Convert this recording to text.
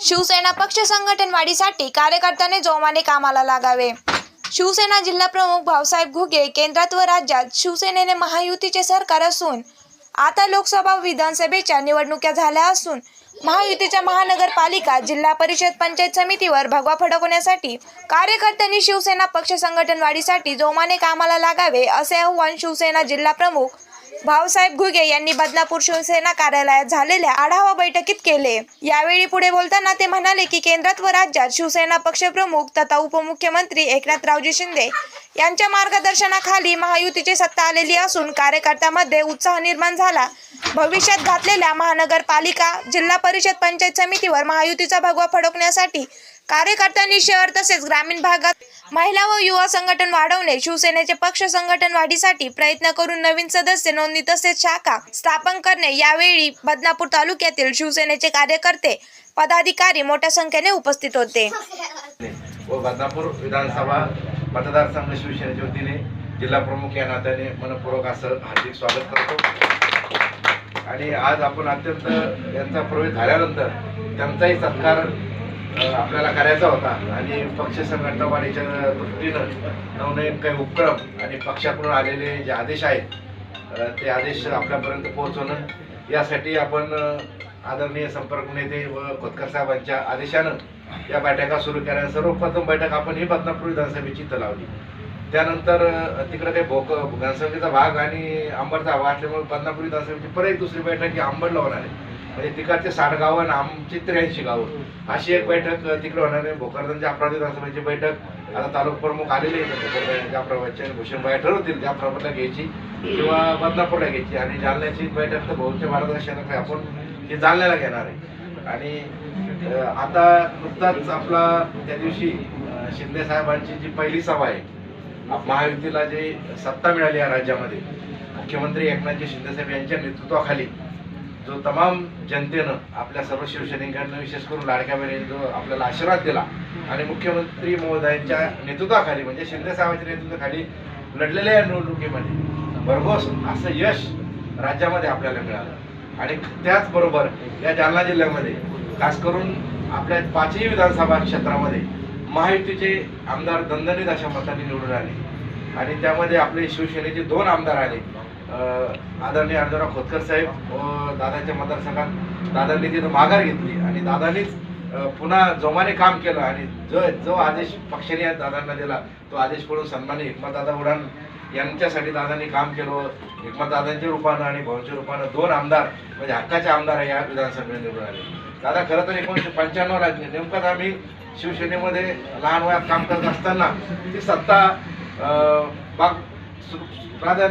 शिवसेना पक्ष संघटन वाढीसाठी कार्यकर्त्यांनी जोमाने कामाला लागावे. शिवसेना जिल्हा प्रमुख भाऊसाहेब घुगे केंद्रात व राज्यात शिवसेनेने महायुतीचे सरकार असून आता लोकसभा विधानसभेच्या निवडणुका झाल्या असून महायुतीच्या महानगरपालिका जिल्हा परिषद पंचायत समितीवर भगवा फडकवण्यासाठी कार्यकर्त्यांनी शिवसेना पक्ष संघटन वाढीसाठी जोमाने कामाला लागावे असे आव्हान शिवसेना जिल्हा प्रमुख भाऊसाहेब घुगे यांनी बदलापूर शिवसेना कार्यालयात झालेल्या आढावा बैठकीत केले. यावेळी पुढे बोलताना ते म्हणाले की केंद्रात व राज्यात शिवसेना पक्षप्रमुख तथा उपमुख्यमंत्री एकनाथरावजी शिंदे यांच्या मार्गदर्शनाखाली महायुतीची सत्ता आलेली असून कार्यकर्त्यामध्ये उत्साह निर्माण झाला. भविष्यात घातलेल्या महानगरपालिका जिल्हा परिषद पंचायत समितीवर महायुतीचा भगवा फडकण्यासाठी कार्यकर्त्यांनी शहर तसेच ग्रामीण भागात महिला व युवा संघटन वाढवणे शिवसेनेचे पक्ष संघटन वाढीसाठी प्रयत्न करून नवीन सदस्य नोंदणी तसेच शाखा स्थापन करणे यावेळी बदनापूर तालुक्यातील शिवसेनेचे कार्यकर्ते पदाधिकारी मोठ्या संख्येने उपस्थित होते. व बदनापूर विधानसभा मतदारसंघ शिवसेनेच्या वतीने जिल्हा प्रमुख या नात्याने मनपूर्वक असं हार्दिक स्वागत करतो. आणि आज आपण अत्यंत यांचा प्रवेश झाल्यानंतर त्यांचाही सत्कार आपल्याला करायचा होता. आणि पक्ष संघटनावाढीच्या दृष्टीनं नवनवीन काही उपक्रम आणि पक्षाकडून आलेले जे आदेश आहेत ते आदेश आपल्यापर्यंत पोहोचवणं यासाठी आपण आदरणीय संपर्क नेते व खोतकर साहेबांच्या आदेशानं या बैठका सुरू केल्या. सर्वप्रथम बैठक आपण ही बदनापूर विधानसभेची इथं लावली. त्यानंतर तिकडं काही भोक विधानसभेचा भाग आणि अंबडचा भाग असल्यामुळे बदनापूर विधानसभेची परत दुसरी बैठक ही अंबडला होणार आहे म्हणजे तिकडचे साठ गावं आणि आमची त्र्याऐंशी गावं. अशी एक बैठक तिकडे होणार आहे. भोकरदन जाफराबाद विधानसभेची बैठक. आता तालुका प्रमुख आलेले आहेत. भोकरदन जाफराबादचे भूषणबाई ठरवतील जाफराबादला घ्यायची किंवा बदनापूरला घ्यायची. आणि जालन्याची बैठक तर भाऊच्या मार्गदर्शनाखाली आपण ही जालन्याला घेणार आहे. आणि आता नुकताच आपला त्या दिवशी शिंदे साहेबांची जी पहिली सभा आहे महायुतीला जे सत्ता मिळाली या राज्यामध्ये मुख्यमंत्री एकनाथजी शिंदेसाहेब यांच्या नेतृत्वाखाली जो तमाम जनतेनं आपल्या सर्व शिवसैनिकांना विशेष करून लाडक्या बहिणीने जो आपल्याला आशीर्वाद दिला आणि मुख्यमंत्री महोदयांच्या नेतृत्वाखाली म्हणजे शिंदे साहेबांच्या नेतृत्वाखाली लढलेल्या या निवडणुकीमध्ये भरघोस असं यश राज्यामध्ये आपल्याला मिळालं. आणि त्याचबरोबर या जालना जिल्ह्यामध्ये खास करून आपल्या पाचही विधानसभा क्षेत्रामध्ये महायुतीचे आमदार दणदणीत अशा मतांनी निवडून आले. आणि त्यामध्ये आपले शिवसेनेचे दोन आमदार आले. आदरणीय अर्जुनराव खोतकर साहेब व दादाच्या मतदारसंघात दादांनी तिथं माघार घेतली आणि दादांनीच पुन्हा जोमाने काम केलं आणि जो जो आदेश पक्षाने या दादांना दिला तो आदेश पडून सन्मानी दादा उडान यांच्यासाठी दादांनी काम केलं हिकमतदादांच्या रूपानं आणि भवनच्या रूपानं दोन आमदार म्हणजे हक्काचे आमदार या विधानसभेने निवडून आले दादा खरं तर एकोणीसशे पंच्याण्णवला नेमकंच आम्ही शिवसेनेमध्ये लहान वयात काम करत असताना ती सत्ता बाग सु- प्राधान्य